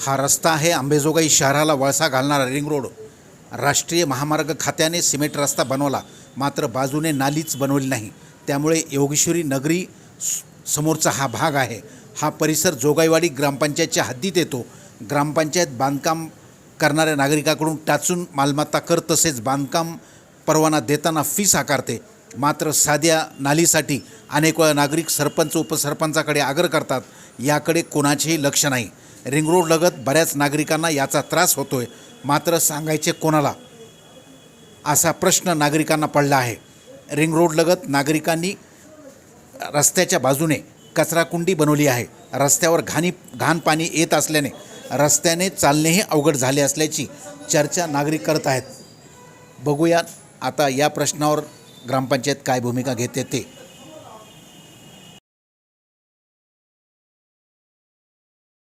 हा रस्ता आहे अंबेजोगाई शहराला वळसा घालणारा रिंग रोड. राष्ट्रीय महामार्ग खात्याने सिमेंट रस्ता बनवला मात्र बाजूने नालीच बनवली नाही. त्यामुळे योगेश्वरी नगरी समोरचा हा भाग आहे. हा परिसर जोगाईवाडी ग्रामपंचायतच्या हद्दीत येतो. ग्रामपंचायत बांधकाम करणाऱ्या नागरिकाकडून टाचून मालमत्ता कर तसेच बांधकाम परवाना देताना फीस आकारते. मात्र साध्या नालीसाठी अनेक वेळा नागरिक सरपंच उपसरपंचाकडे आग्रह करतात. याकडे कोणाचेही लक्ष नाही. रिंग लगत बऱ्याच नागरिकांना याचा त्रास होतोय. मात्र सांगायचे कोणाला? असा प्रश्न नागरिकांना पडला आहे. रिंग लगत नागरिकांनी रस्त्याच्या बाजूने कचराकुंडी बनवली आहे. रस्त्यावर घाणी घाण पाणी येत असल्याने रस्त्याने चालणेही अवघड झाले असल्याची चर्चा नागरिक करत आहेत. बघूया आता या प्रश्नावर ग्रामपंचायत काय भूमिका घेते ते.